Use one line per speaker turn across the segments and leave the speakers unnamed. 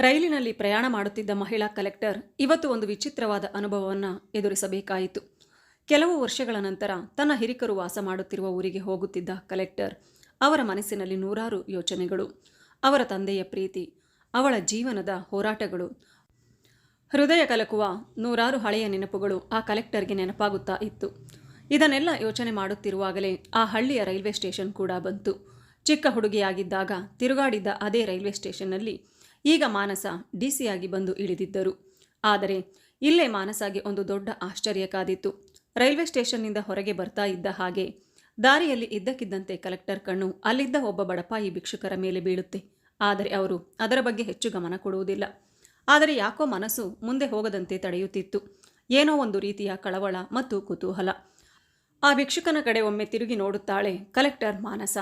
ರೈಲಿನಲ್ಲಿ ಪ್ರಯಾಣ ಮಾಡುತ್ತಿದ್ದ ಮಹಿಳಾ ಕಲೆಕ್ಟರ್ ಇವತ್ತು ಒಂದು ವಿಚಿತ್ರವಾದ ಅನುಭವವನ್ನು ಎದುರಿಸಬೇಕಾಯಿತು. ಕೆಲವು ವರ್ಷಗಳ ನಂತರ ತನ್ನ ಹಿರಿಕರು ವಾಸ ಮಾಡುತ್ತಿರುವ ಊರಿಗೆ ಹೋಗುತ್ತಿದ್ದ ಕಲೆಕ್ಟರ್ ಅವರ ಮನಸ್ಸಿನಲ್ಲಿ ನೂರಾರು ಯೋಚನೆಗಳು, ಅವರ ತಂದೆಯ ಪ್ರೀತಿ, ಅವಳ ಜೀವನದ ಹೋರಾಟಗಳು. ಹೃದಯ ಕಲಕುವ ನೂರಾರು ಹಳೆಯ ನೆನಪುಗಳು ಆ ಕಲೆಕ್ಟರ್ಗೆ ನೆನಪಾಗುತ್ತಾ ಇತ್ತು. ಇದನ್ನೆಲ್ಲ ಯೋಚನೆ ಮಾಡುತ್ತಿರುವಾಗಲೇ ಆ ಹಳ್ಳಿಯ ರೈಲ್ವೆ ಸ್ಟೇಷನ್ ಕೂಡ ಬಂತು. ಚಿಕ್ಕ ಹುಡುಗಿಯಾಗಿದ್ದಾಗ ತಿರುಗಾಡಿದ್ದ ಅದೇ ರೈಲ್ವೆ ಸ್ಟೇಷನ್ನಲ್ಲಿ ಈಗ ಮಾನಸ ಡಿಸಿಯಾಗಿ ಬಂದು ಇಳಿದಿದ್ದರು. ಆದರೆ ಇಲ್ಲೇ ಮಾನಸಾಗೆ ಒಂದು ದೊಡ್ಡ ಆಶ್ಚರ್ಯ ಕಾದಿತ್ತು. ರೈಲ್ವೆ ಸ್ಟೇಷನ್ನಿಂದ ಹೊರಗೆ ಬರ್ತಾ ಇದ್ದ ಹಾಗೆ ದಾರಿಯಲ್ಲಿ ಇದ್ದಕ್ಕಿದ್ದಂತೆ ಕಲೆಕ್ಟರ್ ಕಣ್ಣು ಅಲ್ಲಿದ್ದ ಒಬ್ಬ ಬಡಪಾಯಿ ಭಿಕ್ಷುಕರ ಮೇಲೆ ಬೀಳುತ್ತೆ. ಆದರೆ ಅವರು ಅದರ ಬಗ್ಗೆ ಹೆಚ್ಚು ಗಮನ ಕೊಡುವುದಿಲ್ಲ. ಆದರೆ ಯಾಕೋ ಮನಸ್ಸು ಮುಂದೆ ಹೋಗದಂತೆ ತಡೆಯುತ್ತಿತ್ತು. ಏನೋ ಒಂದು ರೀತಿಯ ಕಳವಳ ಮತ್ತು ಕುತೂಹಲ. ಆ ಭಿಕ್ಷುಕನ ಕಡೆ ಒಮ್ಮೆ ತಿರುಗಿ ನೋಡುತ್ತಾಳೆ ಕಲೆಕ್ಟರ್ ಮಾನಸ.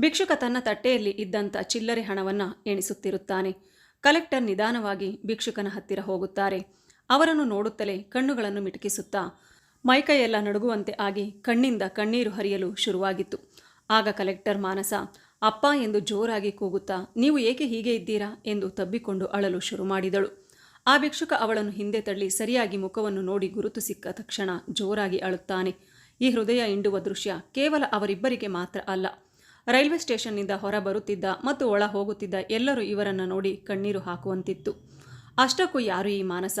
ಭಿಕ್ಷುಕ ತನ್ನ ತಟ್ಟೆಯಲ್ಲಿ ಇದ್ದಂಥ ಚಿಲ್ಲರೆ ಹಣವನ್ನು ಎಣಿಸುತ್ತಿರುತ್ತಾನೆ. ಕಲೆಕ್ಟರ್ ನಿಧಾನವಾಗಿ ಭಿಕ್ಷುಕನ ಹತ್ತಿರ ಹೋಗುತ್ತಾರೆ. ಅವರನ್ನು ನೋಡುತ್ತಲೇ ಕಣ್ಣುಗಳನ್ನು ಮಿಟುಕಿಸುತ್ತಾ ಮೈಕೈಯೆಲ್ಲ ನಡುಗುವಂತೆ ಆಗಿ ಕಣ್ಣಿಂದ ಕಣ್ಣೀರು ಹರಿಯಲು ಶುರುವಾಗಿತ್ತು. ಆಗ ಕಲೆಕ್ಟರ್ ಮಾನಸ, ಅಪ್ಪ ಎಂದು ಜೋರಾಗಿ ಕೂಗುತ್ತಾ, ನೀವು ಏಕೆ ಹೀಗೆ ಇದ್ದೀರಾ? ಎಂದು ತಬ್ಬಿಕೊಂಡು ಅಳಲು ಶುರು ಮಾಡಿದಳು. ಆ ಭಿಕ್ಷುಕ ಅವಳನ್ನು ಹಿಂದೆ ತಳ್ಳಿ ಸರಿಯಾಗಿ ಮುಖವನ್ನು ನೋಡಿ ಗುರುತು ಸಿಕ್ಕ ತಕ್ಷಣ ಜೋರಾಗಿ ಅಳುತ್ತಾನೆ. ಈ ಹೃದಯ ಇಂಡುವ ದೃಶ್ಯ ಕೇವಲ ಅವರಿಬ್ಬರಿಗೆ ಮಾತ್ರ ಅಲ್ಲ ರೈಲ್ವೆ ಸ್ಟೇಷನ್ನಿಂದ ಹೊರ ಬರುತ್ತಿದ್ದ ಮತ್ತು ಒಳ ಹೋಗುತ್ತಿದ್ದ ಎಲ್ಲರೂ ಇವರನ್ನು ನೋಡಿ ಕಣ್ಣೀರು ಹಾಕುವಂತಿತ್ತು. ಅಷ್ಟಕ್ಕೂ ಯಾರು ಈ ಮಾನಸ?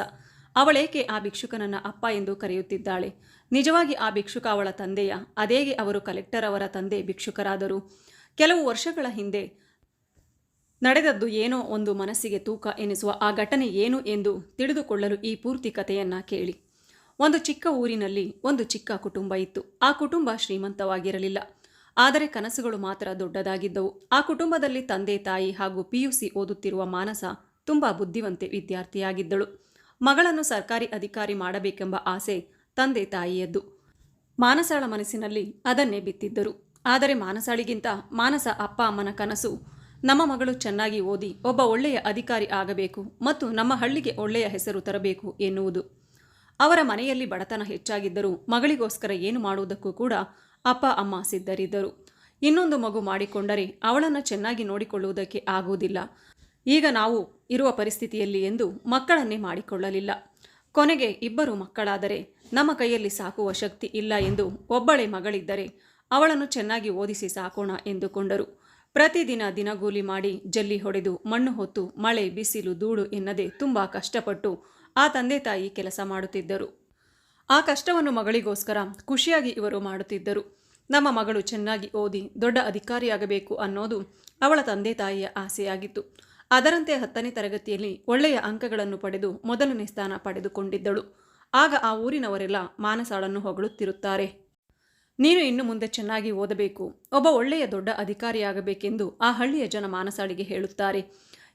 ಅವಳೇಕೆ ಆ ಭಿಕ್ಷುಕನನ್ನ ಅಪ್ಪ ಎಂದು ಕರೆಯುತ್ತಿದ್ದಾಳೆ? ನಿಜವಾಗಿ ಆ ಭಿಕ್ಷುಕ ಅವಳ ತಂದೆಯ? ಅದೇಗೆ ಅವರು ಕಲೆಕ್ಟರ್ ಅವರ ತಂದೆ ಭಿಕ್ಷುಕರಾದರು? ಕೆಲವು ವರ್ಷಗಳ ಹಿಂದೆ ನಡೆದದ್ದು ಏನೋ ಒಂದು ಮನಸ್ಸಿಗೆ ತೂಕ ಎನಿಸುವ ಆ ಘಟನೆ ಏನು ಎಂದು ತಿಳಿದುಕೊಳ್ಳಲು ಈ ಪೂರ್ತಿ ಕಥೆಯನ್ನ ಕೇಳಿ. ಒಂದು ಚಿಕ್ಕ ಊರಿನಲ್ಲಿ ಒಂದು ಚಿಕ್ಕ ಕುಟುಂಬ ಇತ್ತು. ಆ ಕುಟುಂಬ ಶ್ರೀಮಂತವಾಗಿರಲಿಲ್ಲ. ಆದರೆ ಕನಸುಗಳು ಮಾತ್ರ ದೊಡ್ಡದಾಗಿದ್ದವು. ಆ ಕುಟುಂಬದಲ್ಲಿ ತಂದೆ, ತಾಯಿ ಹಾಗೂ ಪಿಯುಸಿ ಓದುತ್ತಿರುವ ಮಾನಸ ತುಂಬಾ ಬುದ್ಧಿವಂತೆ ವಿದ್ಯಾರ್ಥಿಯಾಗಿದ್ದಳು. ಮಗಳನ್ನು ಸರ್ಕಾರಿ ಅಧಿಕಾರಿ ಮಾಡಬೇಕೆಂಬ ಆಸೆ ತಂದೆ, ತಾಯಿಯದ್ದು. ಮಾನಸಾಳ ಮನಸ್ಸಿನಲ್ಲಿ ಅದನ್ನೇ ಬಿತ್ತಿದ್ದರು. ಆದರೆ ಮಾನಸಾಳಿಗಿಂತ ಮಾನಸ ಅಪ್ಪ, ಅಮ್ಮನ ಕನಸು ನಮ್ಮ ಮಗಳು ಚೆನ್ನಾಗಿ ಓದಿ ಒಬ್ಬ ಒಳ್ಳೆಯ ಅಧಿಕಾರಿ ಆಗಬೇಕು ಮತ್ತು ನಮ್ಮ ಹಳ್ಳಿಗೆ ಒಳ್ಳೆಯ ಹೆಸರು ತರಬೇಕು ಎನ್ನುವುದು. ಅವರ ಮನೆಯಲ್ಲಿ ಬಡತನ ಹೆಚ್ಚಾಗಿದ್ದರೂ ಮಗಳಿಗೋಸ್ಕರ ಏನು ಮಾಡುವುದಕ್ಕೂ ಕೂಡ ಅಪ್ಪ, ಅಮ್ಮ ಸಿದ್ಧರಿದ್ದರು. ಇನ್ನೊಂದು ಮಗು ಮಾಡಿಕೊಂಡರೆ ಅವಳನ್ನು ಚೆನ್ನಾಗಿ ನೋಡಿಕೊಳ್ಳುವುದಕ್ಕೆ ಆಗುವುದಿಲ್ಲ. ಈಗ ನಾವು ಇರುವ ಪರಿಸ್ಥಿತಿಯಲ್ಲಿ ಎಂದು ಮಕ್ಕಳನ್ನೇ ಮಾಡಿಕೊಳ್ಳಲಿಲ್ಲ. ಕೊನೆಗೆ ಇಬ್ಬರು ಮಕ್ಕಳಾದರೆ ನಮ್ಮ ಕೈಯಲ್ಲಿ ಸಾಕುವ ಶಕ್ತಿ ಇಲ್ಲ ಎಂದು ಒಬ್ಬಳೆ ಮಗಳಿದ್ದರೆ ಅವಳನ್ನು ಚೆನ್ನಾಗಿ ಓದಿಸಿ ಸಾಕೋಣ ಎಂದುಕೊಂಡರು. ಪ್ರತಿದಿನ ದಿನಗೂಲಿ ಮಾಡಿ ಜಲ್ಲಿ ಹೊಡೆದು ಮಣ್ಣು ಹೊತ್ತು ಮಳೆ, ಬಿಸಿಲು, ಧೂಳು ಎನ್ನದೆ ತುಂಬ ಕಷ್ಟಪಟ್ಟು ಆ ತಂದೆ ತಾಯಿ ಕೆಲಸ ಮಾಡುತ್ತಿದ್ದರು. ಆ ಕಷ್ಟವನ್ನು ಮಗಳಿಗೋಸ್ಕರ ಖುಷಿಯಾಗಿ ಇವರು ಮಾಡುತ್ತಿದ್ದರು. ನಮ್ಮ ಮಗಳು ಚೆನ್ನಾಗಿ ಓದಿ ದೊಡ್ಡ ಅಧಿಕಾರಿಯಾಗಬೇಕು ಅನ್ನೋದು ಅವಳ ತಂದೆ ತಾಯಿಯ ಆಸೆಯಾಗಿತ್ತು. ಅದರಂತೆ ಹತ್ತನೇ ತರಗತಿಯಲ್ಲಿ ಒಳ್ಳೆಯ ಅಂಕಗಳನ್ನು ಪಡೆದು ಮೊದಲನೇ ಸ್ಥಾನ ಪಡೆದುಕೊಂಡಿದ್ದಳು. ಆಗ ಆ ಊರಿನವರೆಲ್ಲ ಮಾನಸಾಳನ್ನು ಹೊಗಳುತ್ತಿರುತ್ತಾರೆ. ನೀನು ಇನ್ನು ಮುಂದೆ ಚೆನ್ನಾಗಿ ಓದಬೇಕು. ಒಬ್ಬ ಒಳ್ಳೆಯ ದೊಡ್ಡ ಅಧಿಕಾರಿಯಾಗಬೇಕೆಂದು ಆ ಹಳ್ಳಿಯ ಜನ ಮಾನಸಾಳಿಗೆ ಹೇಳುತ್ತಾರೆ.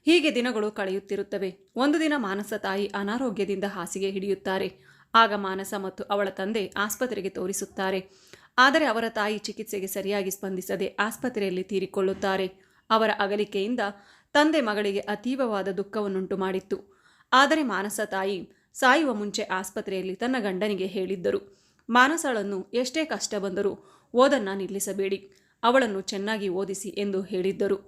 ಹೀಗೆ ದಿನಗಳು ಕಳೆಯುತ್ತಿರುತ್ತವೆ. ಒಂದು ದಿನ ಮಾನಸ ತಾಯಿ ಅನಾರೋಗ್ಯದಿಂದ ಹಾಸಿಗೆ ಹಿಡಿಯುತ್ತಾರೆ. ಆಗ ಮಾನಸ ಮತ್ತು ಅವಳ ತಂದೆ ಆಸ್ಪತ್ರೆಗೆ ತೋರಿಸುತ್ತಾರೆ. ಆದರೆ ಅವರ ತಾಯಿ ಚಿಕಿತ್ಸೆಗೆ ಸರಿಯಾಗಿ ಸ್ಪಂದಿಸದೆ ಆಸ್ಪತ್ರೆಯಲ್ಲಿ ತೀರಿಕೊಳ್ಳುತ್ತಾರೆ. ಅವರ ಅಗಲಿಕೆಯಿಂದ ತಂದೆ ಮಗಳಿಗೆ ಅತೀವವಾದ ದುಃಖವನ್ನುಂಟು ಮಾಡಿತ್ತು. ಆದರೆ ಮಾನಸ ತಾಯಿ ಸಾಯುವ ಮುಂಚೆ ಆಸ್ಪತ್ರೆಯಲ್ಲಿ ತನ್ನ ಗಂಡನಿಗೆ ಹೇಳಿದ್ದರು, ಮಾನಸಳನ್ನು ಎಷ್ಟೇ ಕಷ್ಟ ಬಂದರೂ ಓದನ್ನ ನಿಲ್ಲಿಸಬೇಡಿ, ಅವಳನ್ನು ಚೆನ್ನಾಗಿ ಓದಿಸಿ ಎಂದು ಹೇಳಿದ್ದರು.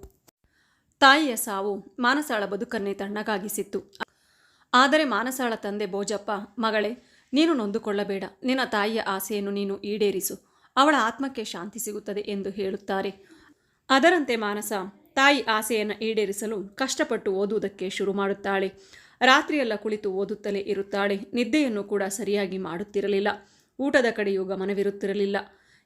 ತಾಯಿಯ ಸಾವು ಮಾನಸಾಳ ಬದುಕನ್ನೇ ತಣ್ಣಗಾಗಿಸಿತ್ತು. ಆದರೆ ಮಾನಸಾಳ ತಂದೆ ಬೋಜಪ್ಪ ಮಗಳೇ ನೀನು ನೊಂದುಕೊಳ್ಳಬೇಡ. ನಿನ್ನ ತಾಯಿಯ ಆಸೆಯನ್ನು ನೀನು ಈಡೇರಿಸು. ಅವಳ ಆತ್ಮಕ್ಕೆ ಶಾಂತಿ ಸಿಗುತ್ತದೆ ಎಂದು ಹೇಳುತ್ತಾರೆ. ಅದರಂತೆ ಮಾನಸ, ತಾಯಿ ಆಸೆಯನ್ನು ಈಡೇರಿಸಲು ಕಷ್ಟಪಟ್ಟು ಓದುವುದಕ್ಕೆ ಶುರು ಮಾಡುತ್ತಾಳೆ. ರಾತ್ರಿಯೆಲ್ಲ ಕುಳಿತು ಓದುತ್ತಲೇ ಇರುತ್ತಾಳೆ. ನಿದ್ದೆಯನ್ನು ಕೂಡ ಸರಿಯಾಗಿ ಮಾಡುತ್ತಿರಲಿಲ್ಲ. ಊಟದ ಕಡೆಯೂ ಗಮನವಿರುತ್ತಿರಲಿಲ್ಲ.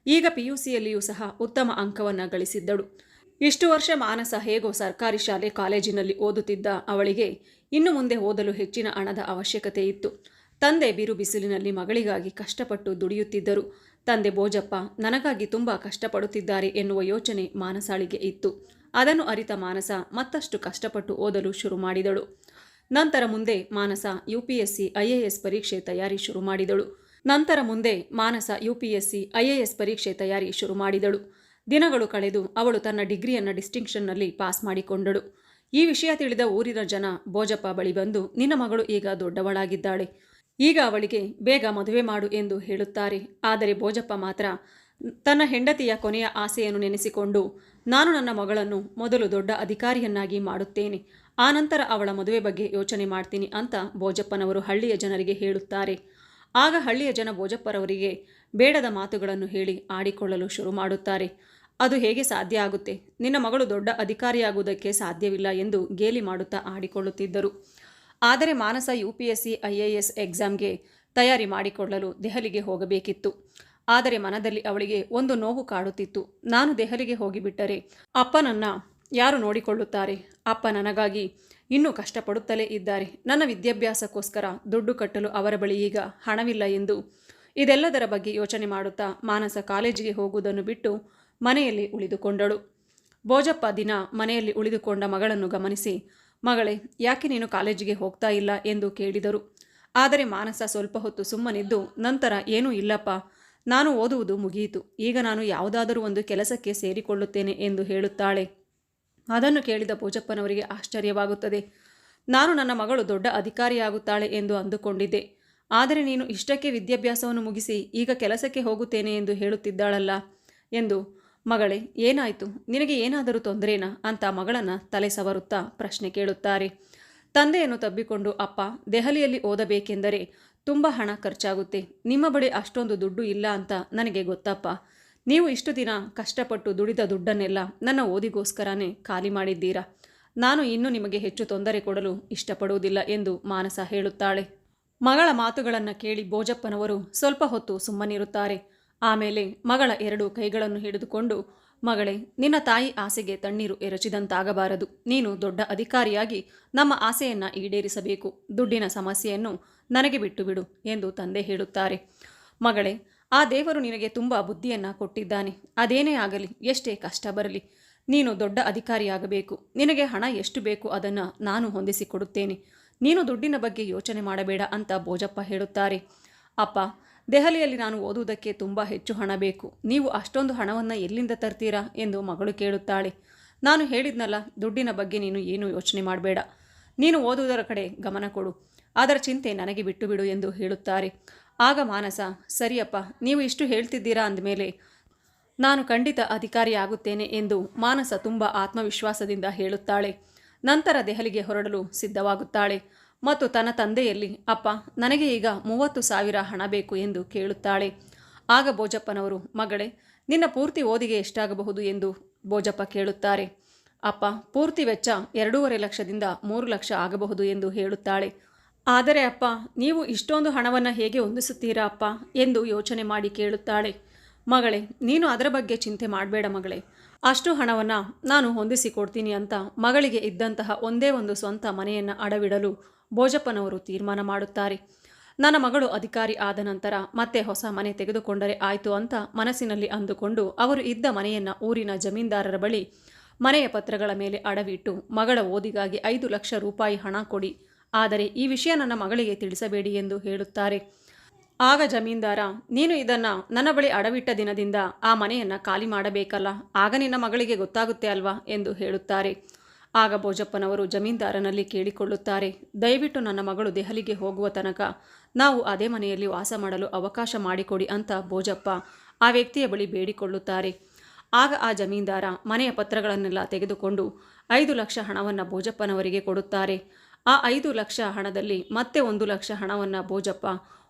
ಈಗ ಪಿ ಯು ಸಹ ಉತ್ತಮ ಅಂಕವನ್ನು ಗಳಿಸಿದ್ದಳು. ಇಷ್ಟು ವರ್ಷ ಮಾನಸ ಹೇಗೋ ಸರ್ಕಾರಿ ಶಾಲೆ ಕಾಲೇಜಿನಲ್ಲಿ ಓದುತ್ತಿದ್ದ ಅವಳಿಗೆ ಇನ್ನು ಮುಂದೆ ಓದಲು ಹೆಚ್ಚಿನ ಹಣದ ಅವಶ್ಯಕತೆ ಇತ್ತು ತಂದೆ ಬಿರು ಬಿಸಿಲಿನಲ್ಲಿ ಮಗಳಿಗಾಗಿ ಕಷ್ಟಪಟ್ಟು ದುಡಿಯುತ್ತಿದ್ದರು. ತಂದೆ ಬೋಜಪ್ಪ ನನಗಾಗಿ ತುಂಬ ಕಷ್ಟಪಡುತ್ತಿದ್ದಾರೆ ಎನ್ನುವ ಯೋಚನೆ ಮಾನಸಾಳಿಗೆ ಇತ್ತು. ಅದನ್ನು ಅರಿತ ಮಾನಸ ಮತ್ತಷ್ಟು ಕಷ್ಟಪಟ್ಟು ಓದಲು ಶುರು ಮಾಡಿದಳು. ನಂತರ ಮುಂದೆ Manasa U P S C I A S ಪರೀಕ್ಷೆ ತಯಾರಿ ಶುರು ಮಾಡಿದಳು. ನಂತರ ಮುಂದೆ Manasa U P S C I A S ಪರೀಕ್ಷೆ ತಯಾರಿ ಶುರು ಮಾಡಿದಳು. ದಿನಗಳು ಕಳೆದು ಅವಳು ತನ್ನ ಡಿಗ್ರಿಯನ್ನು ಡಿಸ್ಟಿಂಕ್ಷನ್ನಲ್ಲಿ ಪಾಸ್ ಮಾಡಿಕೊಂಡಳು. ಈ ವಿಷಯ ತಿಳಿದ ಊರಿನ ಜನ ಬೋಜಪ್ಪ ಬಳಿ ಬಂದು, ನಿನ್ನ ಮಗಳು ಈಗ ದೊಡ್ಡವಳಾಗಿದ್ದಾಳೆ. ಈಗ ಅವಳಿಗೆ ಬೇಗ ಮದುವೆ ಮಾಡು ಎಂದು ಹೇಳುತ್ತಾರೆ. ಆದರೆ ಭೋಜಪ್ಪ ಮಾತ್ರ ತನ್ನ ಹೆಂಡತಿಯ ಕೊನೆಯ ಆಸೆಯನ್ನು ನೆನೆಸಿಕೊಂಡು, ನಾನು ನನ್ನ ಮಗಳನ್ನು ಮೊದಲು ದೊಡ್ಡ ಅಧಿಕಾರಿಯನ್ನಾಗಿ ಮಾಡುತ್ತೇನೆ ಆನಂತರ ಅವಳ ಮದುವೆ ಬಗ್ಗೆ ಯೋಚನೆ ಮಾಡ್ತೀನಿ ಅಂತ ಭೋಜಪ್ಪನವರು ಹಳ್ಳಿಯ ಜನರಿಗೆ ಹೇಳುತ್ತಾರೆ. ಆಗ ಹಳ್ಳಿಯ ಜನ ಭೋಜಪ್ಪರವರಿಗೆ ಬೇಡದ ಮಾತುಗಳನ್ನು ಹೇಳಿ ಆಡಿಕೊಳ್ಳಲು ಶುರು ಮಾಡುತ್ತಾರೆ. ಅದು ಹೇಗೆ ಸಾಧ್ಯ ಆಗುತ್ತೆ? ನಿನ್ನ ಮಗಳು ದೊಡ್ಡ ಅಧಿಕಾರಿಯಾಗುವುದಕ್ಕೆ ಸಾಧ್ಯವಿಲ್ಲ ಎಂದು ಗೇಲಿ ಮಾಡುತ್ತಾ ಆಡಿಕೊಳ್ಳುತ್ತಿದ್ದರು. ಆದರೆ Manasa U P S C I A S ಎಕ್ಸಾಮ್ಗೆ ತಯಾರಿ ಮಾಡಿಕೊಳ್ಳಲು ದೆಹಲಿಗೆ ಹೋಗಬೇಕಿತ್ತು. ಆದರೆ ಮನದಲ್ಲಿ ಅವಳಿಗೆ ಒಂದು ನೋವು ಕಾಡುತ್ತಿತ್ತು. ನಾನು ದೆಹಲಿಗೆ ಹೋಗಿಬಿಟ್ಟರೆ ಅಪ್ಪನನ್ನು ಯಾರು ನೋಡಿಕೊಳ್ಳುತ್ತಾರೆ? ಅಪ್ಪ ನನಗಾಗಿ ಇನ್ನೂ ಕಷ್ಟಪಡುತ್ತಲೇ ಇದ್ದಾರೆ. ನನ್ನ ವಿದ್ಯಾಭ್ಯಾಸಕ್ಕೋಸ್ಕರ ದುಡ್ಡು ಕಟ್ಟಲು ಅವರ ಬಳಿ ಈಗ ಹಣವಿಲ್ಲ ಎಂದು ಇದೆಲ್ಲದರ ಬಗ್ಗೆ ಯೋಚನೆ ಮಾಡುತ್ತಾ ಮಾನಸ ಕಾಲೇಜಿಗೆ ಹೋಗುವುದನ್ನು ಬಿಟ್ಟು ಮನೆಯಲ್ಲಿ ಉಳಿದುಕೊಂಡಳು. ಭೋಜಪ್ಪ ದಿನ ಮನೆಯಲ್ಲಿ ಉಳಿದುಕೊಂಡ ಮಗಳನ್ನು ಗಮನಿಸಿ ಮಗಳೇ, ಯಾಕೆ ನೀನು ಕಾಲೇಜಿಗೆ ಹೋಗ್ತಾ ಇಲ್ಲ ಎಂದು ಕೇಳಿದರು. ಆದರೆ ಮಾನಸ ಸ್ವಲ್ಪ ಹೊತ್ತು ಸುಮ್ಮನಿದ್ದು, ನಂತರ, ಏನೂ ಇಲ್ಲಪ್ಪ, ನಾನು ಓದುವುದು ಮುಗಿಯಿತು ಈಗ ನಾನು ಯಾವುದಾದರೂ ಒಂದು ಕೆಲಸಕ್ಕೆ ಸೇರಿಕೊಳ್ಳುತ್ತೇನೆ ಎಂದು ಹೇಳುತ್ತಾಳೆ. ಅದನ್ನು ಕೇಳಿದ ಪೂಜಪ್ಪನವರಿಗೆ ಆಶ್ಚರ್ಯವಾಗುತ್ತದೆ. ನಾನು ನನ್ನ ಮಗಳು ದೊಡ್ಡ ಅಧಿಕಾರಿಯಾಗುತ್ತಾಳೆ ಎಂದು ಅಂದುಕೊಂಡಿದ್ದೆ. ಆದರೆ ನೀನು ಇಷ್ಟಕ್ಕೆ ವಿದ್ಯಾಭ್ಯಾಸವನ್ನು ಮುಗಿಸಿ ಈಗ ಕೆಲಸಕ್ಕೆ ಹೋಗುತ್ತೇನೆ ಎಂದು ಹೇಳುತ್ತಿದ್ದಾಳಲ್ಲ ಎಂದು ಮಗಳೇ, ಏನಾಯಿತು? ನಿನಗೆ ಏನಾದರೂ ತೊಂದರೆನಾ? ಅಂತ ಮಗಳನ್ನು ತಲೆ ಸವರುತ್ತಾ ಪ್ರಶ್ನೆ ಕೇಳುತ್ತಾರೆ. ತಂದೆಯನ್ನು ತಬ್ಬಿಕೊಂಡು, ಅಪ್ಪ, ದೆಹಲಿಯಲ್ಲಿ ಓದಬೇಕೆಂದರೆ ತುಂಬ ಹಣ ಖರ್ಚಾಗುತ್ತೆ. ನಿಮ್ಮ ಬಳಿ ಅಷ್ಟೊಂದು ದುಡ್ಡು ಇಲ್ಲ ಅಂತ ನನಗೆ ಗೊತ್ತಪ್ಪ. ನೀವು ಇಷ್ಟು ದಿನ ಕಷ್ಟಪಟ್ಟು ದುಡಿದ ದುಡ್ಡನ್ನೆಲ್ಲ ನನ್ನ ಓದಿಗೋಸ್ಕರನೇ ಖಾಲಿ ಮಾಡಿದ್ದೀರಾ? ನಾನು ಇನ್ನೂ ನಿಮಗೆ ಹೆಚ್ಚು ತೊಂದರೆ ಕೊಡಲು ಇಷ್ಟಪಡುವುದಿಲ್ಲ ಎಂದು ಮಾನಸ ಹೇಳುತ್ತಾಳೆ. ಮಗಳ ಮಾತುಗಳನ್ನು ಕೇಳಿ ಬೋಜಪ್ಪನವರು ಸ್ವಲ್ಪ ಹೊತ್ತು ಸುಮ್ಮನಿರುತ್ತಾರೆ. ಆಮೇಲೆ ಮಗಳ ಎರಡು ಕೈಗಳನ್ನು ಹಿಡಿದುಕೊಂಡು, ಮಗಳೇ, ನಿನ್ನ ತಾಯಿ ಆಸೆಗೆ ತಣ್ಣೀರು ಎರಚಿದಂತಾಗಬಾರದು. ನೀನು ದೊಡ್ಡ ಅಧಿಕಾರಿಯಾಗಿ ನಮ್ಮ ಆಸೆಯನ್ನು ಈಡೇರಿಸಬೇಕು. ದುಡ್ಡಿನ ಸಮಸ್ಯೆಯನ್ನು ನನಗೆ ಬಿಟ್ಟು ಬಿಡು ಎಂದು ತಂದೆ ಹೇಳುತ್ತಾರೆ. ಮಗಳೇ, ಆ ದೇವರು ನಿನಗೆ ತುಂಬ ಬುದ್ಧಿಯನ್ನು ಕೊಟ್ಟಿದ್ದಾನೆ. ಅದೇನೇ ಆಗಲಿ, ಎಷ್ಟೇ ಕಷ್ಟ ಬರಲಿ, ನೀನು ದೊಡ್ಡ ಅಧಿಕಾರಿಯಾಗಬೇಕು. ನಿನಗೆ ಹಣ ಎಷ್ಟು ಬೇಕು ಅದನ್ನು ನಾನು ಹೊಂದಿಸಿಕೊಡುತ್ತೇನೆ. ನೀನು ದುಡ್ಡಿನ ಬಗ್ಗೆ ಯೋಚನೆ ಮಾಡಬೇಡ ಅಂತ ಭೋಜಪ್ಪ ಹೇಳುತ್ತಾರೆ. ಅಪ್ಪ ದೆಹಲಿಯಲ್ಲಿ ನಾನು ಓದುವುದಕ್ಕೆ ತುಂಬ ಹೆಚ್ಚು ಹಣ ಬೇಕು. ನೀವು ಅಷ್ಟೊಂದು ಹಣವನ್ನು ಎಲ್ಲಿಂದ ತರ್ತೀರಾ? ಎಂದು ಮಗಳು ಕೇಳುತ್ತಾಳೆ. ನಾನು ಹೇಳಿದ್ನಲ್ಲ, ದುಡ್ಡಿನ ಬಗ್ಗೆ ನೀನು ಏನು ಯೋಚನೆ ಮಾಡಬೇಡ. ನೀನು ಓದುವುದರ ಕಡೆ ಗಮನ ಕೊಡು. ಅದರ ಚಿಂತೆ ನನಗೆ ಬಿಟ್ಟು ಬಿಡು ಎಂದು ಹೇಳುತ್ತಾರೆ. ಆಗ ಮಾನಸ, ಸರಿಯಪ್ಪ, ನೀವು ಇಷ್ಟು ಹೇಳ್ತಿದ್ದೀರಾ ಅಂದಮೇಲೆ, ನಾನು ಖಂಡಿತ ಅಧಿಕಾರಿ ಆಗುತ್ತೇನೆ ಎಂದು ಮಾನಸ ತುಂಬ ಆತ್ಮವಿಶ್ವಾಸದಿಂದ ಹೇಳುತ್ತಾಳೆ. ನಂತರ ದೆಹಲಿಗೆ ಹೊರಡಲು ಸಿದ್ಧವಾಗುತ್ತಾಳೆ. ಮತ್ತು ತನ್ನ ತಂದೆಯಲ್ಲಿ, ಅಪ್ಪ, ನನಗೆ ಈಗ ಮೂವತ್ತು ಸಾವಿರ ಹಣ ಬೇಕು ಎಂದು ಕೇಳುತ್ತಾಳೆ. ಆಗ ಬೋಜಪ್ಪನವರು ಮಗಳೇ, ನಿನ್ನ ಪೂರ್ತಿ ಓದಿಗೆ ಎಷ್ಟಾಗಬಹುದು ಎಂದು ಬೋಜಪ್ಪ ಕೇಳುತ್ತಾರೆ. ಅಪ್ಪ, ಪೂರ್ತಿ ವೆಚ್ಚ ಎರಡೂವರೆ ಲಕ್ಷದಿಂದ ಮೂರು ಲಕ್ಷ ಆಗಬಹುದು ಎಂದು ಹೇಳುತ್ತಾಳೆ. ಆದರೆ ಅಪ್ಪ, ನೀವು ಇಷ್ಟೊಂದು ಹಣವನ್ನು ಹೇಗೆ ಹೊಂದಿಸುತ್ತೀರಾ ಅಪ್ಪ ಎಂದು ಯೋಚನೆ ಮಾಡಿ ಕೇಳುತ್ತಾಳೆ. ಮಗಳೇ, ನೀನು ಅದರ ಬಗ್ಗೆ ಚಿಂತೆ ಮಾಡಬೇಡ ಮಗಳೇ. ಅಷ್ಟು ಹಣವನ್ನು ನಾನು ಹೊಂದಿಸಿಕೊಡ್ತೀನಿ ಅಂತ ಮಗಳಿಗೆ ಇದ್ದಂತಹ ಒಂದೇ ಒಂದು ಸ್ವಂತ ಮನೆಯನ್ನು ಅಡವಿಡಲು ಬೋಜಪ್ಪನವರು ತೀರ್ಮಾನ ಮಾಡುತ್ತಾರೆ. ನನ್ನ ಮಗಳು ಅಧಿಕಾರಿ ಆದ ನಂತರ ಮತ್ತೆ ಹೊಸ ಮನೆ ತೆಗೆದುಕೊಂಡರೆ ಆಯಿತು ಅಂತ ಮನಸ್ಸಿನಲ್ಲಿ ಅಂದುಕೊಂಡು ಅವರು ಇದ್ದ ಮನೆಯನ್ನು ಊರಿನ ಜಮೀನ್ದಾರರ ಬಳಿ ಮನೆಯ ಪತ್ರಗಳ ಮೇಲೆ ಅಡವಿಟ್ಟು ಮಗಳ ಓದಿಗಾಗಿ ಐದು ಲಕ್ಷ ರೂಪಾಯಿ ಹಣ ಕೊಡಿ. ಆದರೆ ಈ ವಿಷಯ ನನ್ನ ಮಗಳಿಗೆ ತಿಳಿಸಬೇಡಿ ಎಂದು ಹೇಳುತ್ತಾರೆ. ಆಗ ಜಮೀನ್ದಾರ, ನೀನು ಇದನ್ನು ನನ್ನ ಬಳಿ ಅಡವಿಟ್ಟ ದಿನದಿಂದ ಆ ಮನೆಯನ್ನು ಖಾಲಿ ಮಾಡಬೇಕಲ್ಲ, ಆಗ ನಿನ್ನ ಮಗಳಿಗೆ ಗೊತ್ತಾಗುತ್ತೆ ಅಲ್ವಾ ಎಂದು ಹೇಳುತ್ತಾರೆ. ಆಗ ಭೋಜಪ್ಪನವರು ಜಮೀನ್ದಾರನಲ್ಲಿ ಕೇಳಿಕೊಳ್ಳುತ್ತಾರೆ, ದಯವಿಟ್ಟು ನನ್ನ ಮಗಳು ದೆಹಲಿಗೆ ಹೋಗುವ ತನಕ ನಾವು ಅದೇ ಮನೆಯಲ್ಲಿ ವಾಸ ಮಾಡಲು ಅವಕಾಶ ಮಾಡಿಕೊಡಿ ಅಂತ ಭೋಜಪ್ಪ ಆ ವ್ಯಕ್ತಿಯ ಬಳಿ ಬೇಡಿಕೊಳ್ಳುತ್ತಾರೆ. ಆಗ ಆ ಜಮೀನ್ದಾರ ಮನೆಯ ಪತ್ರಗಳನ್ನೆಲ್ಲ ತೆಗೆದುಕೊಂಡು ಐದು ಲಕ್ಷ ಹಣವನ್ನು ಭೋಜಪ್ಪನವರಿಗೆ ಕೊಡುತ್ತಾರೆ. ಆ ಐದು ಲಕ್ಷ ಹಣದಲ್ಲಿ ಮತ್ತೆ ಒಂದು ಲಕ್ಷ ಹಣವನ್ನು ಭೋಜಪ್ಪ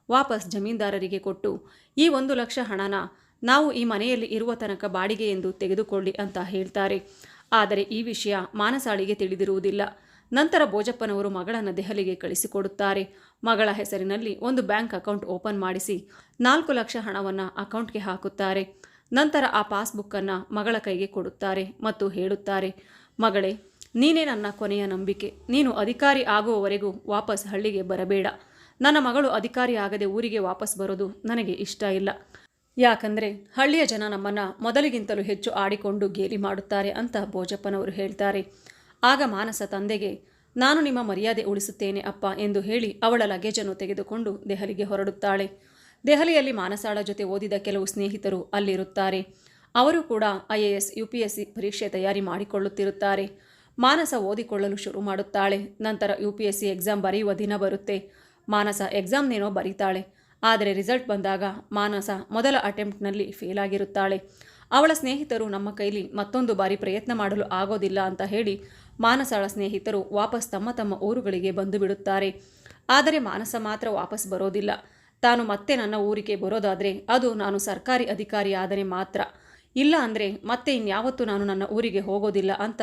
ವಾಪಸ್ ಜಮೀನ್ದಾರರಿಗೆ ಕೊಟ್ಟು, ಈ ಒಂದು ಲಕ್ಷ ಹಣನ ನಾವು ಈ ಮನೆಯಲ್ಲಿ ಇರುವ ತನಕ ಬಾಡಿಗೆ ಎಂದು ತೆಗೆದುಕೊಳ್ಳಿ ಅಂತ ಹೇಳ್ತಾರೆ. ಆದರೆ ಈ ವಿಷಯ ಮಾನಸಾಳಿಗೆ ತಿಳಿದಿರುವುದಿಲ್ಲ. ನಂತರ ಬೋಜಪ್ಪನವರು ಮಗಳನ್ನು ದೆಹಲಿಗೆ ಕಳಿಸಿಕೊಡುತ್ತಾರೆ. ಮಗಳ ಹೆಸರಿನಲ್ಲಿ ಒಂದು ಬ್ಯಾಂಕ್ ಅಕೌಂಟ್ ಓಪನ್ ಮಾಡಿಸಿ ನಾಲ್ಕು ಲಕ್ಷ ಹಣವನ್ನು ಅಕೌಂಟ್ಗೆ ಹಾಕುತ್ತಾರೆ. ನಂತರ ಆ ಪಾಸ್ಬುಕ್ಕನ್ನು ಮಗಳ ಕೈಗೆ ಕೊಡುತ್ತಾರೆ ಮತ್ತು ಹೇಳುತ್ತಾರೆ, ಮಗಳೇ, ನೀನೇ ನನ್ನ ಕೊನೆಯ ನಂಬಿಕೆ. ನೀನು ಅಧಿಕಾರಿ ಆಗುವವರೆಗೂ ವಾಪಸ್ ಹಳ್ಳಿಗೆ ಬರಬೇಡ. ನನ್ನ ಮಗಳು ಅಧಿಕಾರಿ ಆಗದೆ ಊರಿಗೆ ವಾಪಸ್ ಬರೋದು ನನಗೆ ಇಷ್ಟ ಇಲ್ಲ. ಯಾಕಂದರೆ ಹಳ್ಳಿಯ ಜನ ನಮ್ಮನ್ನು ಮೊದಲಿಗಿಂತಲೂ ಹೆಚ್ಚು ಆಡಿಕೊಂಡು ಗೇಲಿ ಮಾಡುತ್ತಾರೆ ಅಂತ ಭೋಜಪ್ಪನವರು ಹೇಳ್ತಾರೆ. ಆಗ ಮಾನಸ ತಂದೆಗೆ, ನಾನು ನಿಮ್ಮ ಮರ್ಯಾದೆ ಉಳಿಸುತ್ತೇನೆ ಅಪ್ಪ ಎಂದು ಹೇಳಿ ಅವಳ ಲಗೇಜನ್ನು ತೆಗೆದುಕೊಂಡು ದೆಹಲಿಗೆ ಹೊರಡುತ್ತಾಳೆ. ದೆಹಲಿಯಲ್ಲಿ ಮಾನಸಾಳ ಜೊತೆ ಓದಿದ ಕೆಲವು ಸ್ನೇಹಿತರು ಅಲ್ಲಿರುತ್ತಾರೆ. ಅವರು ಕೂಡ I A S, U P S C ಪರೀಕ್ಷೆ ತಯಾರಿ ಮಾಡಿಕೊಳ್ಳುತ್ತಿರುತ್ತಾರೆ. ಮಾನಸ ಓದಿಕೊಳ್ಳಲು ಶುರು ಮಾಡುತ್ತಾಳೆ. ನಂತರ U P S C exam ಬರೆಯುವ ದಿನ ಬರುತ್ತೆ. ಮಾನಸ ಎಕ್ಸಾಮ್ನೇನೋ ಬರೀತಾಳೆ. ಆದರೆ ರಿಸಲ್ಟ್ ಬಂದಾಗ ಮಾನಸ ಮೊದಲ ಅಟೆಂಪ್ಟ್ನಲ್ಲಿ ಫೇಲ್ ಆಗಿರುತ್ತಾಳೆ. ಅವಳ ಸ್ನೇಹಿತರು ನಮ್ಮ ಕೈಲಿ ಮತ್ತೊಂದು ಬಾರಿ ಪ್ರಯತ್ನ ಮಾಡಲು ಆಗೋದಿಲ್ಲ ಅಂತ ಹೇಳಿ ಮಾನಸಳ ಸ್ನೇಹಿತರು ವಾಪಸ್ ತಮ್ಮ ತಮ್ಮ ಊರುಗಳಿಗೆ ಬಂದು ಬಿಡುತ್ತಾರೆ. ಆದರೆ ಮಾನಸ ಮಾತ್ರ ವಾಪಸ್ ಬರೋದಿಲ್ಲ. ತಾನು ಮತ್ತೆ ನನ್ನ ಊರಿಗೆ ಬರೋದಾದರೆ ಅದು ನಾನು ಸರ್ಕಾರಿ ಅಧಿಕಾರಿ ಆದರೆ ಮಾತ್ರ. ಇಲ್ಲ ಅಂದರೆ ಮತ್ತೆ ಇನ್ಯಾವತ್ತೂ ನಾನು ನನ್ನ ಊರಿಗೆ ಹೋಗೋದಿಲ್ಲ ಅಂತ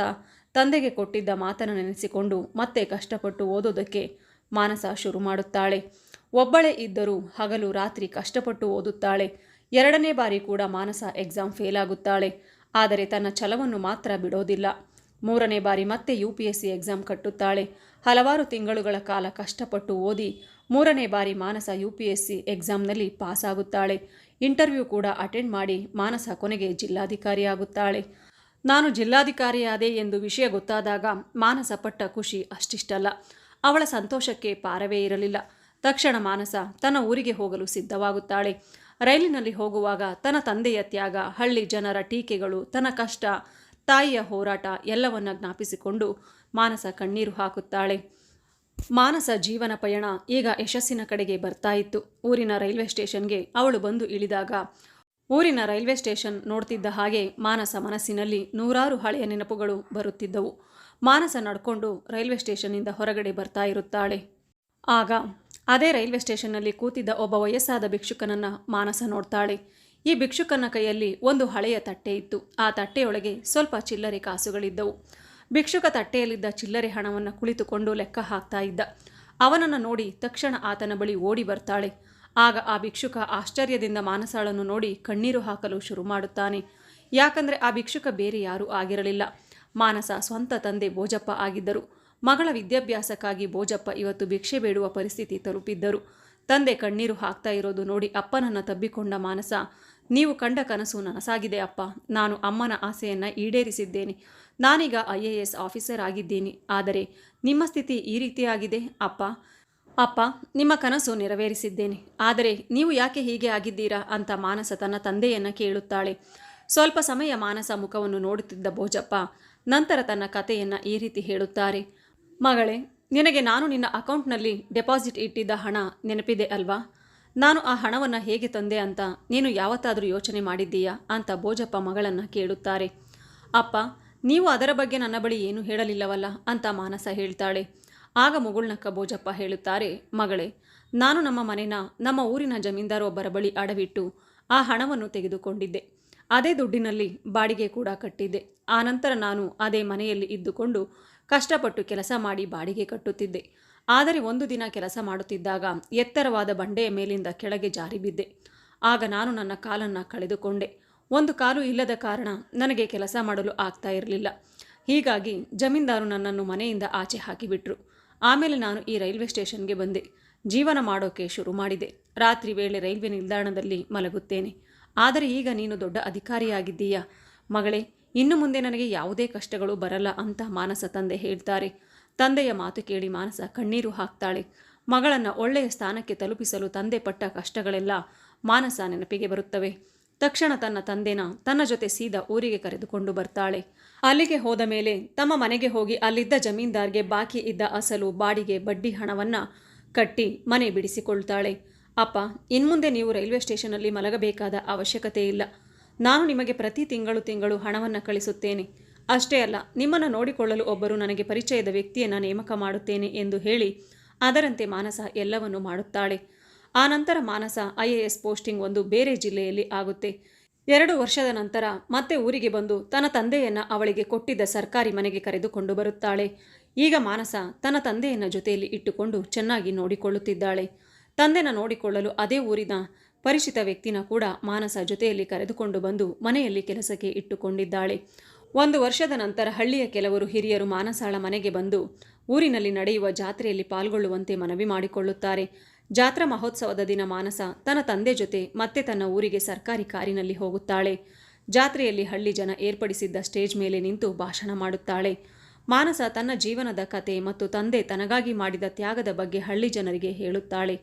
ತಂದೆಗೆ ಕೊಟ್ಟಿದ್ದ ಮಾತನ್ನು ನೆನೆಸಿಕೊಂಡು ಮತ್ತೆ ಕಷ್ಟಪಟ್ಟು ಓದೋದಕ್ಕೆ ಮಾನಸ ಶುರು ಮಾಡುತ್ತಾಳೆ. ಒಬ್ಬಳೇ ಇದ್ದರೂ ಹಗಲು ರಾತ್ರಿ ಕಷ್ಟಪಟ್ಟು ಓದುತ್ತಾಳೆ. ಎರಡನೇ ಬಾರಿ ಕೂಡ ಮಾನಸ ಎಕ್ಸಾಮ್ ಫೇಲ್ ಆಗುತ್ತಾಳೆ. ಆದರೆ ತನ್ನ ಛಲವನ್ನು ಮಾತ್ರ ಬಿಡೋದಿಲ್ಲ. ಮೂರನೇ ಬಾರಿ ಮತ್ತೆ U P S C exam ಕಟ್ಟುತ್ತಾಳೆ. ಹಲವಾರು ತಿಂಗಳುಗಳ ಕಾಲ ಕಷ್ಟಪಟ್ಟು ಓದಿ ಮೂರನೇ ಬಾರಿ Manasa U P S C ಎಕ್ಸಾಮ್ನಲ್ಲಿ pass ಆಗುತ್ತಾಳೆ ಇಂಟರ್ವ್ಯೂ ಕೂಡ ಅಟೆಂಡ್ ಮಾಡಿ ಮಾನಸ ಕೊನೆಗೆ ಜಿಲ್ಲಾಧಿಕಾರಿಯಾಗುತ್ತಾಳೆ. ನಾನು ಜಿಲ್ಲಾಧಿಕಾರಿಯಾದೆ ಎಂದು ವಿಷಯ ಗೊತ್ತಾದಾಗ ಮಾನಸ ಪಟ್ಟ ಖುಷಿ ಅಷ್ಟಿಷ್ಟಲ್ಲ. ಅವಳ ಸಂತೋಷಕ್ಕೆ ಪಾರವೇ ಇರಲಿಲ್ಲ. ತಕ್ಷಣ ಮಾನಸ ತನ್ನ ಊರಿಗೆ ಹೋಗಲು ಸಿದ್ಧವಾಗುತ್ತಾಳೆ. ರೈಲಿನಲ್ಲಿ ಹೋಗುವಾಗ ತನ್ನ ತಂದೆಯ ತ್ಯಾಗ, ಹಳ್ಳಿ ಜನರ ಟೀಕೆಗಳು, ತನ್ನ ಕಷ್ಟ, ತಾಯಿಯ ಹೋರಾಟ ಎಲ್ಲವನ್ನ ಜ್ಞಾಪಿಸಿಕೊಂಡು ಮಾನಸ ಕಣ್ಣೀರು ಹಾಕುತ್ತಾಳೆ. ಮಾನಸ ಜೀವನ ಪಯಣ ಈಗ ಯಶಸ್ಸಿನ ಕಡೆಗೆ ಬರ್ತಾ ಇತ್ತು. ಊರಿನ ರೈಲ್ವೆ ಸ್ಟೇಷನ್ಗೆ ಅವಳು ಬಂದು ಇಳಿದಾಗ ಊರಿನ ರೈಲ್ವೆ ಸ್ಟೇಷನ್ ನೋಡ್ತಿದ್ದ ಹಾಗೆ ಮಾನಸ ಮನಸ್ಸಿನಲ್ಲಿ ನೂರಾರು ಹಳೆಯ ನೆನಪುಗಳು ಬರುತ್ತಿದ್ದವು. ಮಾನಸ ನಡ್ಕೊಂಡು ರೈಲ್ವೆ ಸ್ಟೇಷನ್ನಿಂದ ಹೊರಗಡೆ ಬರ್ತಾ ಇರುತ್ತಾಳೆ. ಆಗ ಅದೇ ರೈಲ್ವೆ ಸ್ಟೇಷನ್ನಲ್ಲಿ ಕೂತಿದ್ದ ಒಬ್ಬ ವಯಸ್ಸಾದ ಭಿಕ್ಷುಕನನ್ನ ಮಾನಸ ನೋಡ್ತಾಳೆ. ಈ ಭಿಕ್ಷುಕನ ಕೈಯಲ್ಲಿ ಒಂದು ಹಳೆಯ ತಟ್ಟೆ ಇತ್ತು. ಆ ತಟ್ಟೆಯೊಳಗೆ ಸ್ವಲ್ಪ ಚಿಲ್ಲರೆ ಕಾಸುಗಳಿದ್ದವು. ಭಿಕ್ಷುಕ ತಟ್ಟೆಯಲ್ಲಿದ್ದ ಚಿಲ್ಲರೆ ಹಣವನ್ನು ಕುಳಿತುಕೊಂಡು ಲೆಕ್ಕ ಹಾಕ್ತಾ ಇದ್ದ. ಅವನನ್ನು ನೋಡಿ ತಕ್ಷಣ ಆತನ ಬಳಿ ಓಡಿ ಬರ್ತಾಳೆ. ಆಗ ಆ ಭಿಕ್ಷುಕ ಆಶ್ಚರ್ಯದಿಂದ ಮಾನಸಾಳನ್ನು ನೋಡಿ ಕಣ್ಣೀರು ಹಾಕಲು ಶುರು ಮಾಡುತ್ತಾನೆ. ಯಾಕಂದರೆ ಆ ಭಿಕ್ಷುಕ ಬೇರೆ ಯಾರೂ ಆಗಿರಲಿಲ್ಲ. ಮಾನಸ ಸ್ವಂತ ತಂದೆ ಬೋಜಪ್ಪ ಆಗಿದ್ದರು. ಮಗಳ ವಿದ್ಯಾಭ್ಯಾಸಕ್ಕಾಗಿ ಬೋಜಪ್ಪ ಇವತ್ತು ಭಿಕ್ಷೆ ಬೇಡುವ ಪರಿಸ್ಥಿತಿ ತಲುಪಿದ್ದರು. ತಂದೆ ಕಣ್ಣೀರು ಹಾಕ್ತಾ ಇರೋದು ನೋಡಿ ಅಪ್ಪನನ್ನು ತಬ್ಬಿಕೊಂಡ ಮಾನಸ, ನೀವು ಕಂಡ ಕನಸು ನನಸಾಗಿದೆ ಅಪ್ಪ. ನಾನು ಅಮ್ಮನ ಆಸೆಯನ್ನು ಈಡೇರಿಸಿದ್ದೇನೆ. ನಾನೀಗ ಐ ಎ ಎಸ್ ಆಫೀಸರ್ ಆಗಿದ್ದೀನಿ. ಆದರೆ ನಿಮ್ಮ ಸ್ಥಿತಿ ಈ ರೀತಿಯಾಗಿದೆ ಅಪ್ಪ. ಅಪ್ಪ, ನಿಮ್ಮ ಕನಸು ನೆರವೇರಿಸಿದ್ದೇನೆ. ಆದರೆ ನೀವು ಯಾಕೆ ಹೀಗೆ ಆಗಿದ್ದೀರಾ ಅಂತ ಮಾನಸ ತನ್ನ ತಂದೆಯನ್ನು ಕೇಳುತ್ತಾಳೆ. ಸ್ವಲ್ಪ ಸಮಯ ಮಾನಸ ಮುಖವನ್ನು ನೋಡುತ್ತಿದ್ದ ಭೋಜಪ್ಪ ನಂತರ ತನ್ನ ಕಥೆಯನ್ನು ಈ ರೀತಿ ಹೇಳುತ್ತಾರೆ. ಮಗಳೇ, ನಿನಗೆ ನಾನು ನಿನ್ನ ಅಕೌಂಟ್ನಲ್ಲಿ ಡೆಪಾಸಿಟ್ ಇಟ್ಟಿದ್ದ ಹಣ ನೆನಪಿದೆ ಅಲ್ವಾ? ನಾನು ಆ ಹಣವನ್ನು ಹೇಗೆ ತಂದೆ ಅಂತ ನೀನು ಯಾವತ್ತಾದರೂ ಯೋಚನೆ ಮಾಡಿದ್ದೀಯಾ ಅಂತ ಭೋಜಪ್ಪ ಮಗಳನ್ನು ಕೇಳುತ್ತಾರೆ. ಅಪ್ಪ, ನೀವು ಅದರ ಬಗ್ಗೆ ನನ್ನ ಬಳಿ ಏನೂ ಹೇಳಲಿಲ್ಲವಲ್ಲ ಅಂತ ಮಾನಸ ಹೇಳ್ತಾಳೆ. ಆಗ ಮುಗುಳ್ನಕ್ಕ ಭೋಜಪ್ಪ ಹೇಳುತ್ತಾರೆ, ಮಗಳೇ, ನಾನು ನಮ್ಮ ಮನೆನ, ನಮ್ಮ ಊರಿನ ಜಮೀನ್ದಾರೊಬ್ಬರ ಬಳಿ ಅಡವಿಟ್ಟು ಆ ಹಣವನ್ನು ತೆಗೆದುಕೊಂಡಿದ್ದೆ. ಅದೇ ದುಡ್ಡಿನಲ್ಲಿ ಬಾಡಿಗೆ ಕೂಡ ಕಟ್ಟಿದ್ದೆ. ಆನಂತರ ನಾನು ಅದೇ ಮನೆಯಲ್ಲಿ ಇದ್ದುಕೊಂಡು ಕಷ್ಟಪಟ್ಟು ಕೆಲಸ ಮಾಡಿ ಬಾಡಿಗೆ ಕಟ್ಟುತ್ತಿದ್ದೆ. ಆದರೆ ಒಂದು ದಿನ ಕೆಲಸ ಮಾಡುತ್ತಿದ್ದಾಗ ಎತ್ತರವಾದ ಬಂಡೆಯ ಮೇಲಿಂದ ಕೆಳಗೆ ಜಾರಿ ಬಿದ್ದೆ. ಆಗ ನಾನು ನನ್ನ ಕಾಲನ್ನು ಕಳೆದುಕೊಂಡೆ. ಒಂದು ಕಾಲು ಇಲ್ಲದ ಕಾರಣ ನನಗೆ ಕೆಲಸ ಮಾಡಲು ಆಗ್ತಾ ಇರಲಿಲ್ಲ. ಹೀಗಾಗಿ ಜಮೀನ್ದಾರು ನನ್ನನ್ನು ಮನೆಯಿಂದ ಆಚೆ ಹಾಕಿಬಿಟ್ರು. ಆಮೇಲೆ ನಾನು ಈ ರೈಲ್ವೆ ಸ್ಟೇಷನ್ಗೆ ಬಂದೆ. ಜೀವನ ಮಾಡೋಕೆ ಶುರು ಮಾಡಿದೆ. ರಾತ್ರಿ ವೇಳೆ ರೈಲ್ವೆ ನಿಲ್ದಾಣದಲ್ಲಿ ಮಲಗುತ್ತೇನೆ. ಆದರೆ ಈಗ ನೀನು ದೊಡ್ಡ ಅಧಿಕಾರಿಯಾಗಿದ್ದೀಯಾ? ಮಗಳೇ ಇನ್ನು ಮುಂದೆ ನನಗೆ ಯಾವುದೇ ಕಷ್ಟಗಳು ಬರಲ್ಲ ಅಂತ ಮಾನಸ ತಂದೆ ಹೇಳ್ತಾರೆ. ತಂದೆಯ ಮಾತು ಕೇಳಿ ಮಾನಸ ಕಣ್ಣೀರು ಹಾಕ್ತಾಳೆ. ಮಗಳನ್ನು ಒಳ್ಳೆಯ ಸ್ಥಾನಕ್ಕೆ ತಲುಪಿಸಲು ತಂದೆ ಪಟ್ಟ ಕಷ್ಟಗಳೆಲ್ಲ ಮಾನಸ ನೆನಪಿಗೆ ಬರುತ್ತವೆ. ತಕ್ಷಣ ತನ್ನ ತಂದೆನ ತನ್ನ ಜೊತೆ ಸೀದಾ ಊರಿಗೆ ಕರೆದುಕೊಂಡು ಬರ್ತಾಳೆ. ಅಲ್ಲಿಗೆ ಹೋದ ಮೇಲೆ ತಮ್ಮ ಮನೆಗೆ ಹೋಗಿ ಅಲ್ಲಿದ್ದ ಜಮೀನ್ದಾರ್ಗೆ ಬಾಕಿ ಇದ್ದ ಅಸಲು, ಬಾಡಿಗೆ, ಬಡ್ಡಿ ಹಣವನ್ನ ಕಟ್ಟಿ ಮನೆ ಬಿಡಿಸಿಕೊಳ್ತಾಳೆ. ಅಪ್ಪ, ಇನ್ಮುಂದೆ ನೀವು ರೈಲ್ವೆ ಸ್ಟೇಷನಲ್ಲಿ ಮಲಗಬೇಕಾದ ಅವಶ್ಯಕತೆ ಇಲ್ಲ. ನಾನು ನಿಮಗೆ ಪ್ರತಿ ತಿಂಗಳು ತಿಂಗಳು ಹಣವನ್ನು ಕಳಿಸುತ್ತೇನೆ. ಅಷ್ಟೇ ಅಲ್ಲ, ನಿಮ್ಮನ್ನು ನೋಡಿಕೊಳ್ಳಲು ಒಬ್ಬರು ನನಗೆ ಪರಿಚಯದ ವ್ಯಕ್ತಿಯನ್ನು ನೇಮಕ ಮಾಡುತ್ತೇನೆ ಎಂದು ಹೇಳಿ, ಅದರಂತೆ ಮಾನಸ ಎಲ್ಲವನ್ನೂ ಮಾಡುತ್ತಾಳೆ. ಆನಂತರ Manasa I A S posting ಒಂದು ಬೇರೆ ಜಿಲ್ಲೆಯಲ್ಲಿ ಆಗುತ್ತೆ. ಎರಡು ವರ್ಷದ ನಂತರ ಮತ್ತೆ ಊರಿಗೆ ಬಂದು ತನ್ನ ತಂದೆಯನ್ನು ಅವಳಿಗೆ ಕೊಟ್ಟಿದ್ದ ಸರ್ಕಾರಿ ಮನೆಗೆ ಕರೆದುಕೊಂಡು ಬರುತ್ತಾಳೆ. ಈಗ ಮಾನಸ ತನ್ನ ತಂದೆಯನ್ನ ಜೊತೆಯಲ್ಲಿ ಇಟ್ಟುಕೊಂಡು ಚೆನ್ನಾಗಿ ನೋಡಿಕೊಳ್ಳುತ್ತಿದ್ದಾಳೆ. ತಂದೆನ ನೋಡಿಕೊಳ್ಳಲು ಅದೇ ಊರಿನ ಪರಿಚಿತ ವ್ಯಕ್ತಿನ ಕೂಡ ಮಾನಸ ಜೊತೆಯಲ್ಲಿ ಕರೆದುಕೊಂಡು ಬಂದು ಮನೆಯಲ್ಲಿ ಕೆಲಸಕ್ಕೆ ಇಟ್ಟುಕೊಂಡಿದ್ದಾಳೆ. ಒಂದು ವರ್ಷದ ನಂತರ ಹಳ್ಳಿಯ ಕೆಲವರು ಹಿರಿಯರು ಮಾನಸಾಳ ಮನೆಗೆ ಬಂದು ಊರಿನಲ್ಲಿ ನಡೆಯುವ ಜಾತ್ರೆಯಲ್ಲಿ ಪಾಲ್ಗೊಳ್ಳುವಂತೆ ಮನವಿ ಮಾಡಿಕೊಳ್ಳುತ್ತಾರೆ. ಜಾತ್ರಾ ಮಹೋತ್ಸವದ ದಿನ ಮಾನಸ ತನ್ನ ತಂದೆ ಜೊತೆ ಮತ್ತೆ ತನ್ನ ಊರಿಗೆ ಸರ್ಕಾರಿ ಕಾರಿನಲ್ಲಿ ಹೋಗುತ್ತಾಳೆ. ಜಾತ್ರೆಯಲ್ಲಿ ಹಳ್ಳಿ ಜನ ಏರ್ಪಡಿಸಿದ್ದ ಸ್ಟೇಜ್ ಮೇಲೆ ನಿಂತು ಭಾಷಣ ಮಾಡುತ್ತಾಳೆ. ಮಾನಸ ತನ್ನ ಜೀವನದ ಕತೆ ಮತ್ತು ತಂದೆ ತನಗಾಗಿ ಮಾಡಿದ ತ್ಯಾಗದ ಬಗ್ಗೆ ಹಳ್ಳಿ ಜನರಿಗೆ ಹೇಳುತ್ತಾಳೆ.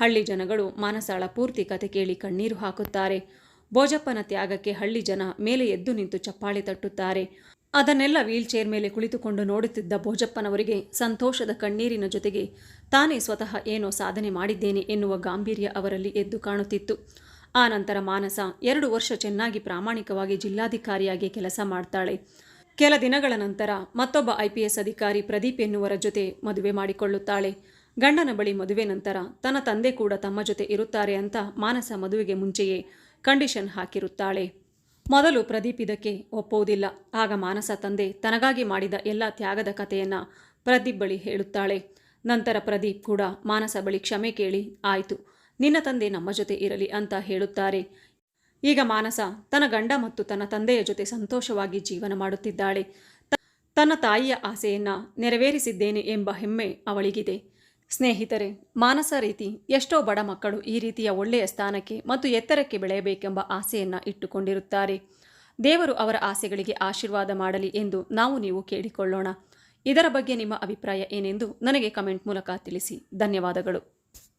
ಹಳ್ಳಿ ಜನಗಳು ಮಾನಸಾಳ ಪೂರ್ತಿ ಕತೆ ಕೇಳಿ ಕಣ್ಣೀರು ಹಾಕುತ್ತಾರೆ. ಭೋಜಪ್ಪನ ತ್ಯಾಗಕ್ಕೆ ಹಳ್ಳಿ ಜನ ಮೇಲೆ ಎದ್ದು ನಿಂತು ಚಪ್ಪಾಳೆ ತಟ್ಟುತ್ತಾರೆ. ಅದನ್ನೆಲ್ಲ ವೀಲ್ಚೇರ್ ಮೇಲೆ ಕುಳಿತುಕೊಂಡು ನೋಡುತ್ತಿದ್ದ ಭೋಜಪ್ಪನವರಿಗೆ ಸಂತೋಷದ ಕಣ್ಣೀರಿನ ಜೊತೆಗೆ ತಾನೇ ಸ್ವತಃ ಏನೋ ಸಾಧನೆ ಮಾಡಿದ್ದೇನೆ ಎನ್ನುವ ಗಾಂಭೀರ್ಯ ಅವರಲ್ಲಿ ಎದ್ದು ಕಾಣುತ್ತಿತ್ತು. ಆ ನಂತರ ಮಾನಸ ಎರಡು ವರ್ಷ ಚೆನ್ನಾಗಿ ಪ್ರಾಮಾಣಿಕವಾಗಿ ಜಿಲ್ಲಾಧಿಕಾರಿಯಾಗಿ ಕೆಲಸ ಮಾಡ್ತಾಳೆ. ಕೆಲ ದಿನಗಳ ನಂತರ ಮತ್ತೊಬ್ಬ ಐಪಿಎಸ್ ಅಧಿಕಾರಿ ಪ್ರದೀಪ್ ಎನ್ನುವರ ಜೊತೆ ಮದುವೆ ಮಾಡಿಕೊಳ್ಳುತ್ತಾಳೆ. ಗಂಡನ ಬಳಿ ಮದುವೆ ನಂತರ ತನ್ನ ತಂದೆ ಕೂಡ ತಮ್ಮ ಜೊತೆ ಇರುತ್ತಾರೆ ಅಂತ ಮಾನಸ ಮದುವೆಗೆ ಮುಂಚೆಯೇ ಕಂಡೀಷನ್ ಹಾಕಿರುತ್ತಾಳೆ. ಮೊದಲು ಪ್ರದೀಪ್ ಇದಕ್ಕೆ ಒಪ್ಪುವುದಿಲ್ಲ. ಆಗ ಮಾನಸ ತಂದೆ ತನಗಾಗಿ ಮಾಡಿದ ಎಲ್ಲ ತ್ಯಾಗದ ಕಥೆಯನ್ನು ಪ್ರದೀಪ್ ಬಳಿ ಹೇಳುತ್ತಾಳೆ. ನಂತರ ಪ್ರದೀಪ್ ಕೂಡ ಮಾನಸ ಬಳಿ ಕ್ಷಮೆ ಕೇಳಿ, ಆಯಿತು, ನಿನ್ನ ತಂದೆ ನಮ್ಮ ಜೊತೆ ಇರಲಿ ಅಂತ ಹೇಳುತ್ತಾರೆ. ಈಗ ಮಾನಸ ತನ್ನ ಗಂಡ ಮತ್ತು ತನ್ನ ತಂದೆಯ ಜೊತೆ ಸಂತೋಷವಾಗಿ ಜೀವನ ಮಾಡುತ್ತಿದ್ದಾಳೆ. ತನ್ನ ತಾಯಿಯ ಆಸೆಯನ್ನು ನೆರವೇರಿಸಿದ್ದೇನೆ ಎಂಬ ಹೆಮ್ಮೆ ಅವಳಿಗಿದೆ. ಸ್ನೇಹಿತರೆ, ಮಾನಸ ರೀತಿ ಎಷ್ಟೋ ಬಡ ಮಕ್ಕಳು ಈ ರೀತಿಯ ಒಳ್ಳೆಯ ಸ್ಥಾನಕ್ಕೆ ಮತ್ತು ಎತ್ತರಕ್ಕೆ ಬೆಳೆಯಬೇಕೆಂಬ ಆಸೆಯನ್ನು ಇಟ್ಟುಕೊಂಡಿರುತ್ತಾರೆ. ದೇವರು ಅವರ ಆಸೆಗಳಿಗೆ ಆಶೀರ್ವಾದ ಮಾಡಲಿ ಎಂದು ನಾವು ನೀವು ಕೇಳಿಕೊಳ್ಳೋಣ. ಇದರ ಬಗ್ಗೆ ನಿಮ್ಮ ಅಭಿಪ್ರಾಯ ಏನೆಂದು ನನಗೆ ಕಮೆಂಟ್ ಮೂಲಕ ತಿಳಿಸಿ. ಧನ್ಯವಾದಗಳು.